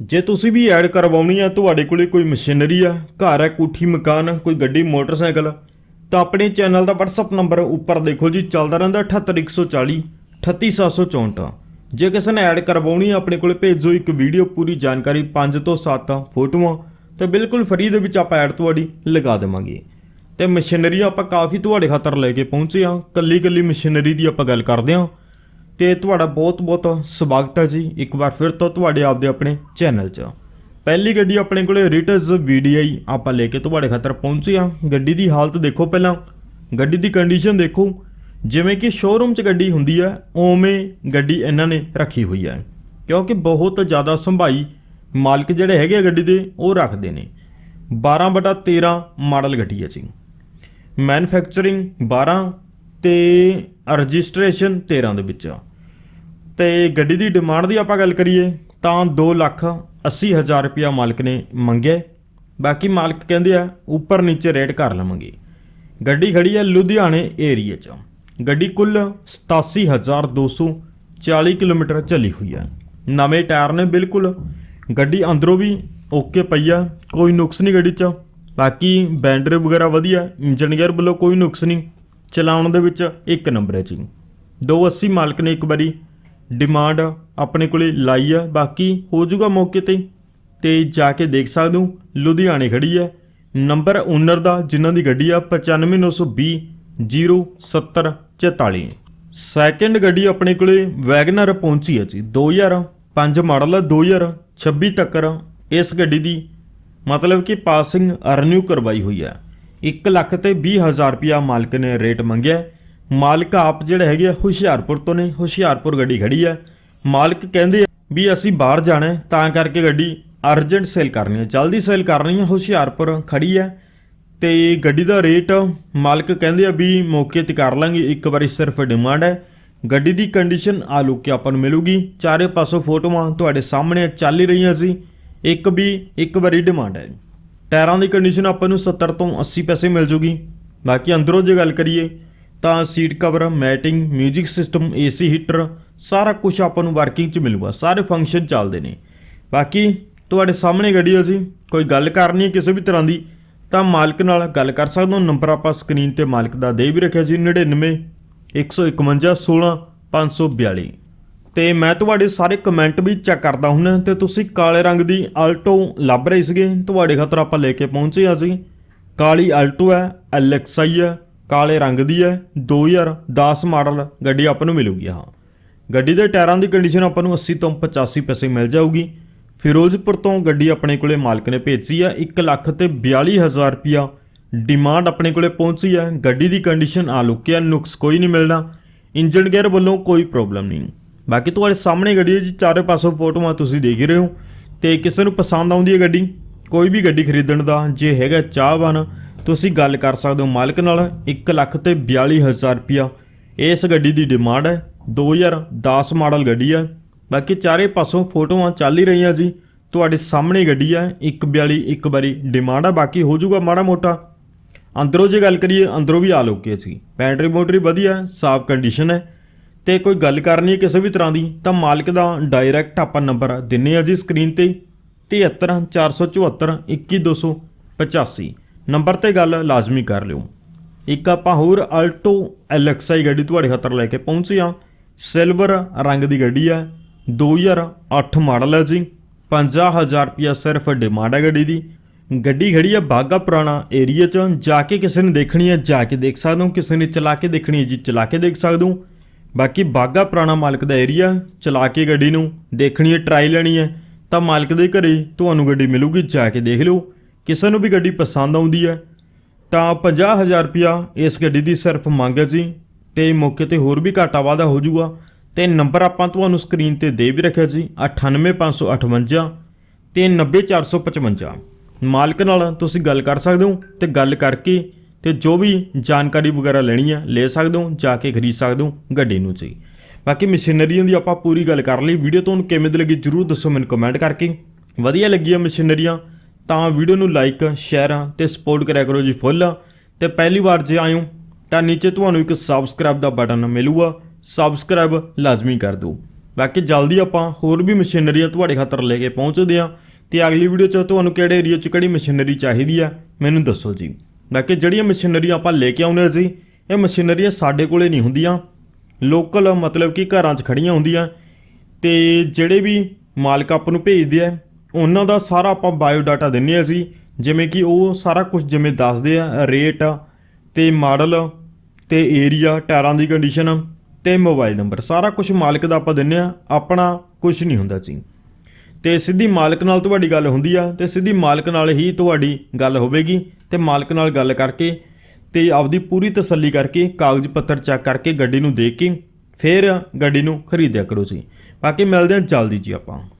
ਜੇ ਤੁਸੀਂ ਵੀ ਐਡ ਕਰਵਾਉਣੀ ਆ, ਤੁਹਾਡੇ ਕੋਲੇ ਕੋਈ ਮਸ਼ੀਨਰੀ ਆ, ਘਰ ਹੈ ਕੋਠੀ, ਮਕਾਨ, ਕੋਈ ਗੱਡੀ, ਮੋਟਰਸਾਈਕਲ, ਤਾਂ ਆਪਣੇ ਚੈਨਲ ਦਾ WhatsApp ਨੰਬਰ ਉੱਪਰ ਦੇਖੋ ਜੀ, ਚੱਲਦਾ ਰਹਿੰਦਾ 78140 38764 ਜੇ ਕਿਸੇ ਨੇ ਐਡ ਕਰਵਾਉਣੀ ਆ, ਆਪਣੇ ਕੋਲੇ ਭੇਜੋ ਇੱਕ ਵੀਡੀਓ ਪੂਰੀ ਜਾਣਕਾਰੀ 5 ਤੋਂ 7 ਫੋਟੋਆਂ, ਤੇ ਬਿਲਕੁਲ ਫਰੀ ਦੇ ਵਿੱਚ ਆਪਾਂ ਐਡ ਤੁਹਾਡੀ ਲਗਾ ਦੇਵਾਂਗੇ। ਤੇ ਮਸ਼ੀਨਰੀ ਆਪਾਂ ਕਾਫੀ ਤੁਹਾਡੇ ਖਾਤਰ ਲੈ ਕੇ ਪਹੁੰਚੇ ਆ ਕੱਲੀ ਕੱਲੀ ਮਸ਼ੀਨਰੀ ਦੀ ਆਪਾਂ ਗੱਲ ਕਰਦੇ ਆ। ਤੇ ਤੁਹਾਡਾ ਬਹੁਤ ਬਹੁਤ ਸਵਾਗਤ ਹੈ ਜੀ। ਇੱਕ ਵਾਰ ਫਿਰ ਤੋਂ ਤੁਹਾਡੇ ਆਪਦੇ ਆਪਣੇ ਚੈਨਲ 'ਚ। ਪਹਿਲੀ ਗੱਡੀ ਆਪਣੇ ਕੋਲੇ ਰਿਟਸ VDI ਆਪਾਂ ਲੈ ਕੇ ਤੁਹਾਡੇ ਖਾਤਰ ਪਹੁੰਚੇ ਆ ਗੱਡੀ ਦੀ ਹਾਲਤ ਦੇਖੋ ਪਹਿਲਾਂ। ਗੱਡੀ ਦੀ ਕੰਡੀਸ਼ਨ ਦੇਖੋ। ਜਿਵੇਂ ਕਿ ਸ਼ੋਰੂਮ 'ਚ ਗੱਡੀ ਹੁੰਦੀ ਹੈ, ਉਵੇਂ ਗੱਡੀ ਇਹਨਾਂ ਨੇ ਰੱਖੀ ਹੋਈ ਹੈ। ਕਿਉਂਕਿ ਬਹੁਤ ਜ਼ਿਆਦਾ ਸੰਭਾਈ ਮਾਲਕ ਜਿਹੜੇ ਹੈਗੇ ਆ ਗੱਡੀ ਦੇ, ਉਹ ਰੱਖਦੇ ਨੇ। 12 ਬਟਾ 13 ਮਾਡਲ ਗੱਡੀ ਹੈ ਜੀ। ਮੈਨੂਫੈਕਚਰਿੰਗ 12 ਤੇ ਰਜਿਸਟ੍ਰੇਸ਼ਨ 13 ਦੇ ਵਿੱਚ ਆ। ਤੇ ਗੱਡੀ ਦੀ ਡਿਮਾਂਡ ਦੀ ਆਪਾਂ ਗੱਲ ਕਰੀਏ, ਤਾਂ 2 ਲੱਖ 80 ਹਜ਼ਾਰ ਰੁਪਇਆ ਮਾਲਕ ਨੇ ਮੰਗਿਆ। ਬਾਕੀ ਮਾਲਕ ਕਹਿੰਦੇ ਆ, ਉੱਪਰ ਨੀਚੇ ਰੇਟ ਕਰ ਲਵਾਂਗੇ। ਗੱਡੀ ਖੜੀ ਹੈ ਲੁਧਿਆਣੇ ਏਰੀਆ 'ਚ। ਗੱਡੀ ਕੁੱਲ 87240 ਕਿਲੋਮੀਟਰ ਚੱਲੀ ਹੋਈ ਹੈ। ਨਵੇਂ ਟਾਇਰ ਨੇ ਬਿਲਕੁਲ। ਗੱਡੀ ਅੰਦਰੋਂ ਵੀ ਓਕੇ ਪਈ ਆ, ਕੋਈ ਨੁਕਸ ਨਹੀਂ ਗੱਡੀ 'ਚ। ਬਾਕੀ ਬੈਂਡਰ ਵਗੈਰਾ ਵਧੀਆ ਇੰਜਨ ਗੇਅਰ ਵੱਲੋਂ ਕੋਈ ਨੁਕਸ ਨਹੀਂ। ਚਲਾਉਣ ਦੇ ਵਿੱਚ ਇੱਕ ਨੰਬਰ ਹੈ ਜੀ। 280 ਮਾਲਕ ਨੇ ਇੱਕ ਵਾਰੀ ਡਿਮਾਂਡ ਆਪਣੇ ਕੋਲੇ ਲਾਈ ਆ, ਬਾਕੀ ਹੋ ਜਾਊਗਾ ਮੌਕੇ ਤੇ। ਤੇ ਜਾ ਕੇ ਦੇਖ ਸਕਦੇ ਹੋ, ਲੁਧਿਆਣੇ ਖੜੀ ਹੈ ਨੰਬਰ ਓਨਰ ਦਾ ਜਿਨ੍ਹਾਂ ਦੀ ਗੱਡੀ ਆ 95920 07044 ਸੈਕੰਡ ਗੱਡੀ ਆਪਣੇ ਕੋਲੇ ਵੈਗਨਰ ਪਹੁੰਚੀ ਹੈ ਜੀ 2005 ਮਾਡਲ ਹੈ 2026 ਤੱਕ ਇਸ ਗੱਡੀ ਦੀ ਮਤਲਬ ਕਿ ਪਾਸਿੰਗ ਰੀਨਿਊ ਕਰਵਾਈ ਹੋਈ ਹੈ 1 ਲੱਖ ਤੇ 20 ਹਜ਼ਾਰ ਰੁਪਿਆ ਮਾਲਕ ਨੇ ਰੇਟ ਮੰਗਿਆ। ਮਾਲਕ ਆਪ ਜਿਹੜੇ ਹੈਗੇ ਆ ਹੁਸ਼ਿਆਰਪੁਰ ਤੋਂ ਨੇ ਹੁਸ਼ਿਆਰਪੁਰ ਗੱਡੀ ਖੜੀ ਹੈ ਮਾਲਕ ਕਹਿੰਦੇ ਵੀ ਅਸੀਂ ਬਾਹਰ ਜਾਣਾ ਹੈ, ਤਾਂ ਕਰਕੇ ਗੱਡੀ ਅਰਜੈਂਟ ਸੇਲ ਕਰਨੀ ਹੈ। ਜਲਦੀ ਸੇਲ ਕਰਨੀ ਹੈ ਹੁਸ਼ਿਆਰਪੁਰ ਖੜੀ ਹੈ ਤੇ ਗੱਡੀ ਦਾ ਰੇਟ ਮਾਲਕ ਕਹਿੰਦੇ ਆ ਵੀ ਮੌਕੇ ਤੇ ਕਰ ਲਾਂਗੇ ਇੱਕ ਵਾਰੀ ਸਿਰਫ ਡਿਮਾਂਡ ਹੈ। ਗੱਡੀ ਦੀ ਕੰਡੀਸ਼ਨ ਆ ਲੁੱਕ ਕੇ ਆਪਾਂ ਨੂੰ ਮਿਲੂਗੀ। ਚਾਰੇ ਪਾਸੋਂ ਫੋਟੋਆਂ ਤੁਹਾਡੇ ਸਾਹਮਣੇ ਚੱਲ ਹੀ ਰਹੀਆਂ ਸੀ। ਇੱਕ ਵੀ ਇੱਕ ਵਾਰੀ ਡਿਮਾਂਡ ਹੈ। ਟਾਇਰਾਂ ਦੀ ਕੰਡੀਸ਼ਨ ਆਪਾਂ ਨੂੰ 70 ਤੋਂ 80 ਪੈਸੇ ਮਿਲ ਜੂਗੀ। ਬਾਕੀ ਅੰਦਰੋਂ ਜੇ ਗੱਲ ਕਰੀਏ ਤਾਂ seat cover, matting, 뮤직 system, AC heater, ਸਾਰਾ ਕੁਝ ਆਪਾਂ ਨੂੰ ਵਰਕਿੰਗ 'ਚ ਮਿਲੂਗਾ। ਸਾਰੇ ਫੰਕਸ਼ਨ ਚੱਲਦੇ ਨੇ। ਬਾਕੀ ਤੁਹਾਡੇ ਸਾਹਮਣੇ ਗੱਡੀ ਹੈ ਜੀ। ਕੋਈ ਗੱਲ ਕਰਨੀ ਹੈ ਕਿਸੇ ਵੀ ਤਰ੍ਹਾਂ ਦੀ, ਤਾਂ ਮਾਲਕ ਨਾਲ ਗੱਲ ਕਰ ਸਕਦੇ ਹੋ। ਨੰਬਰ ਆਪਾਂ ਸਕਰੀਨ ਤੇ ਮਾਲਕ ਦਾ ਦੇ ਵੀ ਰੱਖਿਆ ਜੀ। 99 151 16 542 ਤੇ ਮੈਂ ਤੁਹਾਡੇ ਸਾਰੇ ਕਮੈਂਟ ਵੀ ਚੈੱਕ ਕਰਦਾ ਹੁੰਦਾ ਤੇ ਤੁਸੀਂ ਕਾਲੇ ਰੰਗ ਦੀ ਆਲਟੋ ਲੱਭ ਰਹੇ ਸੀਗੇ। ਤੁਹਾਡੇ ਖਾਤਰ ਆਪਾਂ ਲੈ ਕੇ ਪਹੁੰਚੇ ਹਾਂ ਜੀ। ਕਾਲੀ ਆਲਟੋ ਹੈ ਐਲਐਕਸਆਈ ਹੈ। ਕਾਲੇ ਰੰਗ ਦੀ ਹੈ 2010 ਮਾਡਲ ਗੱਡੀ ਆਪਾਂ ਨੂੰ ਮਿਲੂਗੀ, ਹਾਂ। ਗੱਡੀ ਦੇ ਟਾਇਰਾਂ ਦੀ ਕੰਡੀਸ਼ਨ ਆਪਾਂ ਨੂੰ 80 ਤੋਂ 85 ਪੈਸੇ ਮਿਲ ਜਾਊਗੀ। ਫਿਰੋਜ਼ਪੁਰ ਤੋਂ ਗੱਡੀ ਆਪਣੇ ਕੋਲੇ ਮਾਲਕ ਨੇ ਭੇਜੀ ਹੈ 1 ਲੱਖ ਤੇ 42000 ਰੁਪਿਆ ਡਿਮਾਂਡ ਆਪਣੇ ਕੋਲੇ ਪਹੁੰਚੀ ਹੈ। ਗੱਡੀ ਦੀ ਕੰਡੀਸ਼ਨ ਆ ਲੁਕਿਆ ਨੁਕਸ ਕੋਈ ਨਹੀਂ ਮਿਲਣਾ। ਇੰਜਨ ਗੇਅਰ ਵੱਲੋਂ ਕੋਈ ਪ੍ਰੋਬਲਮ ਨਹੀਂ। ਬਾਕੀ ਤੁਹਾਡੇ ਸਾਹਮਣੇ ਗੱਡੀ ਹੈ ਜੀ, ਚਾਰੇ ਪਾਸੋਂ ਫੋਟੋਆਂ ਤੁਸੀਂ ਦੇਖ ਰਹੇ ਹੋ। ਤੇ ਕਿਸੇ ਨੂੰ ਪਸੰਦ ਆਉਂਦੀ ਹੈ ਗੱਡੀ, ਕੋਈ ਵੀ ਗੱਡੀ ਖਰੀਦਣ ਦਾ, ਜੇ ਹੈਗਾ ਚਾਹਵਾਨ ਤੁਸੀਂ ਗੱਲ ਕਰ ਸਕਦੇ ਹੋ ਮਾਲਕ ਨਾਲ 1 ਲੱਖ ਤੇ 42000 ਰੁਪਿਆ ਇਸ ਗੱਡੀ ਦੀ ਡਿਮਾਂਡ ਹੈ 2010 ਮਾਡਲ ਗੱਡੀ ਹੈ। ਬਾਕੀ ਚਾਰੇ ਪਾਸੋਂ ਫੋਟੋਆਂ ਚੱਲ ਹੀ ਰਹੀਆਂ ਜੀ। ਤੁਹਾਡੇ ਸਾਹਮਣੇ ਗੱਡੀ ਹੈ 142 ਇੱਕ ਵਾਰੀ ਡਿਮਾਂਡ ਆ ਬਾਕੀ ਹੋ ਜਾਊਗਾ ਮਾੜਾ ਮੋਟਾ। ਅੰਦਰੋਂ ਜੇ ਗੱਲ ਕਰੀਏ, ਅੰਦਰੋਂ ਵੀ ਆ ਲੋਕੇ ਸੀ ਬੈਟਰੀ ਮੋਟਰੀ ਵਧੀਆ ਸਾਫ਼ ਕੰਡੀਸ਼ਨ ਹੈ। ਤੇ ਕੋਈ ਗੱਲ ਕਰਨੀ ਹੈ ਕਿਸੇ ਵੀ ਤਰ੍ਹਾਂ ਦੀ, ਤਾਂ ਮਾਲਕ ਦਾ ਡਾਇਰੈਕਟ ਆਪਾਂ ਨੰਬਰ ਦਿੰਨੇ ਆ ਜੀ ਸਕਰੀਨ ਤੇ 73474 21285 ਨੰਬਰ ਤੇ ਗੱਲ ਲਾਜ਼ਮੀ ਕਰ ਲਿਓ। ਇੱਕ ਆਪਾਂ ਹੋਰ ਆਲਟੋ ਐਲਐਕਸਆਈ ਗੱਡੀ ਤੁਹਾਡੇ ਖਾਤਰ ਲੈ ਕੇ ਪਹੁੰਚੇ ਆ ਸਿਲਵਰ ਰੰਗ ਦੀ ਗੱਡੀ ਹੈ। 2008 ਮਾਡਲ ਹੈ ਜੀ। 50000 ਰੁਪਿਆ ਸਿਰਫ ਡਿਮਾਂਡ ਹੈ ਗੱਡੀ ਦੀ। ਗੱਡੀ ਖੜੀ ਆ ਬਾਗਾ ਪੁਰਾਣਾ ਏਰੀਆ 'ਚ। ਜਾ ਕੇ ਕਿਸੇ ਨੇ ਦੇਖਣੀ ਹੈ, ਜਾ ਕੇ ਦੇਖ ਸਕਦੇ ਹੋ। ਕਿਸੇ ਨੇ ਚਲਾ ਕੇ ਦੇਖਣੀ ਹੈ ਜੀ, ਚਲਾ ਕੇ ਦੇਖ ਸਕਦੇ ਹੋ। ਬਾਕੀ ਬਾਗਾ ਪੁਰਾਣਾ ਮਾਲਕ ਦਾ ਏਰੀਆ ਚਲਾ ਕੇ ਗੱਡੀ ਨੂੰ ਦੇਖਣੀ ਹੈ ਟਰਾਈ ਲੈਣੀ ਹੈ। ਤਾਂ ਮਾਲਕ ਦੇ ਘਰੇ ਤੁਹਾਨੂੰ ਗੱਡੀ ਮਿਲੂਗੀ, ਜਾ ਕੇ ਦੇਖ ਲਿਓ। ਕਿਸੇ ਨੂੰ ਵੀ ਗੱਡੀ ਪਸੰਦ ਆਉਂਦੀ ਹੈ, ਤਾਂ 50000 ਰੁਪਿਆ ਇਸ ਗੱਡੀ ਦੀ ਸਿਰਫ ਮੰਗ ਹੈ ਜੀ। ਤੇ ਮੌਕੇ ਤੇ ਹੋਰ ਵੀ ਘਾਟਾ ਵਾਧਾ ਹੋ ਜਾਊਗਾ। ਤੇ ਨੰਬਰ ਆਪਾਂ ਤੁਹਾਨੂੰ ਸਕਰੀਨ ਤੇ ਦੇ ਵੀ ਰੱਖਿਆ ਜੀ 98558 ਤੇ 90455 ਮਾਲਕ ਨਾਲ ਤੁਸੀਂ ਗੱਲ ਕਰ ਸਕਦੇ ਹੋ ਤੇ ਗੱਲ ਕਰਕੇ ਤੇ ਜੋ ਵੀ ਜਾਣਕਾਰੀ ਵਗੈਰਾ ਲੈਣੀ ਹੈ, ਲੈ ਸਕਦੇ ਹੋ, ਜਾ ਕੇ ਖਰੀਦ ਸਕਦੇ ਹੋ ਗੱਡੀ ਨੂੰ ਜੀ। ਬਾਕੀ ਮਸ਼ੀਨਰੀਆਂ ਦੀ ਆਪਾਂ ਪੂਰੀ ਗੱਲ ਕਰ ਲਈ। ਵੀਡੀਓ ਤੁਹਾਨੂੰ ਕਿਵੇਂ ਦੀ ਲੱਗੀ ਜਰੂਰ ਦੱਸੋ ਮੈਨੂੰ ਕਮੈਂਟ ਕਰਕੇ। ਵਧੀਆ ਲੱਗੀਆਂ ਮਸ਼ੀਨਰੀਆਂ। ਤਾਂ ਵੀਡੀਓ ਨੂੰ ਲਾਈਕ ਸ਼ੇਅਰ ਤੇ ਸਪੋਰਟ ਕਰਿਆ ਕਰੋ ਜੀ ਫੁੱਲ ਤੇ ਪਹਿਲੀ ਵਾਰ ਜੇ ਆਇਓ ਤਾਂ ਨੀਚੇ ਤੁਹਾਨੂੰ ਇੱਕ ਸਬਸਕ੍ਰਾਈਬ ਦਾ ਬਟਨ ਮਿਲੂਗਾ। ਸਬਸਕ੍ਰਾਈਬ ਲਾਜ਼ਮੀ ਕਰ ਦਿਓ। ਬਾਕੀ ਜਲਦੀ ਆਪਾਂ ਹੋਰ ਵੀ ਮਸ਼ੀਨਰੀਆਂ ਤੁਹਾਡੇ ਖਾਤਰ ਲੈ ਕੇ ਪਹੁੰਚਦੇ ਆ ਤੇ ਅਗਲੀ ਵੀਡੀਓ 'ਚ ਤੁਹਾਨੂੰ ਕਿਹੜੇ ਏਰੀਆ 'ਚ ਕਿਹੜੀ ਮਸ਼ੀਨਰੀ ਚਾਹੀਦੀ ਆ, ਮੈਨੂੰ ਦੱਸੋ ਜੀ। ਬਾਕੀ ਜਿਹੜੀਆਂ ਮਸ਼ੀਨਰੀਆਂ ਆਪਾਂ ਲੈ ਕੇ ਆਉਂਦੇ ਜੀ, ਇਹ ਮਸ਼ੀਨਰੀਆਂ ਸਾਡੇ ਕੋਲੇ ਨਹੀਂ ਹੁੰਦੀਆਂ। ਲੋਕਲ ਮਤਲਬ ਕਿ ਘਰਾਂ 'ਚ ਖੜੀਆਂ ਹੁੰਦੀਆਂ। ਤੇ ਜਿਹੜੇ ਵੀ ਮਾਲਕ ਆਪਾਂ ਨੂੰ ਭੇਜਦੇ ਆ ਉਹਨਾਂ ਦਾ ਸਾਰਾ ਆਪਾਂ ਬਾਇਓ ਡਾਟਾ ਦਿੰਨੇ ਆ ਅਸੀਂ ਜਿਵੇਂ ਕਿ ਉਹ ਸਾਰਾ ਕੁਝ ਜਿਵੇਂ ਦੱਸਦੇ ਆ ਰੇਟ ਤੇ ਮਾਡਲ ਤੇ ਏਰੀਆ ਟਾਇਰਾਂ ਦੀ ਕੰਡੀਸ਼ਨ ਤੇ ਮੋਬਾਈਲ ਨੰਬਰ ਸਾਰਾ ਕੁਝ ਮਾਲਕ ਦਾ ਆਪਾਂ ਦਿੰਨੇ ਆ, ਆਪਣਾ ਕੁਝ ਨਹੀਂ ਹੁੰਦਾ ਜੀ। ਤੇ ਸਿੱਧੀ ਮਾਲਕ ਨਾਲ ਤੁਹਾਡੀ ਗੱਲ ਹੁੰਦੀ ਆ, ਤੇ ਸਿੱਧੀ ਮਾਲਕ ਨਾਲ ਹੀ ਤੁਹਾਡੀ ਗੱਲ ਹੋਵੇਗੀ, ਤੇ ਮਾਲਕ ਨਾਲ ਗੱਲ ਕਰਕੇ ਤੇ ਆਪਦੀ ਪੂਰੀ ਤਸੱਲੀ ਕਰਕੇ, ਕਾਗਜ਼ ਪੱਤਰ ਚੈੱਕ ਕਰਕੇ ਗੱਡੀ ਨੂੰ ਦੇਖ ਕੇ, ਫਿਰ ਗੱਡੀ ਨੂੰ ਖਰੀਦਿਆ ਕਰੋ ਜੀ। ਬਾਕੀ ਮਿਲਦੇ ਹਾਂ ਜਲਦੀ ਜੀ ਆਪਾਂ।